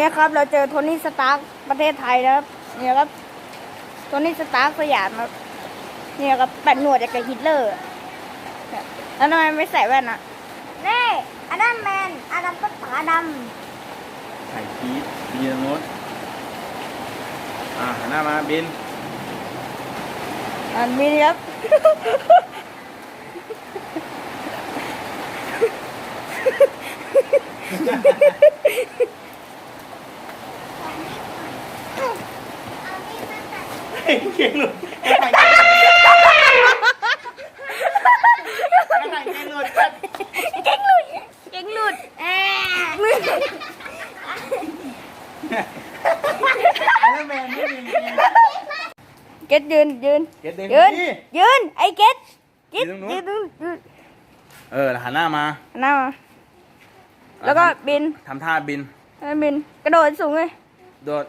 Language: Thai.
นี้ครับเราเจอโทนี่สตาร์คประเทศไทยนะครับเนี่ยครับโทนี่สตาร์คสยามครับเนี่ยครับแปดหนวดจากกับฮิตเลอร์เนี่ยแล้วทำไมไม่ใส่แว่นอะนี่อันนั้นแมนอันนั้นก็ตาดไข่พีชมีตรงโน้นอ่าหันหน้ามาบินำอันนี้ครับ เก่งหลุดไข่เก่งหลุดเก่งหลุดเก่งหลุดแอะไอ้นั่นแมนนี่มีจริงเก็ตยืนยืนเก็ตเดินยืนนี่ ยืนไอ้เก็ตเก็ตยืนตรงนู้น ยืนตรงยืนเออหันหน้ามาหน้ามาแล้วก็บินทำท่าบิน แล้วบินกระโดดสูงเลยโดด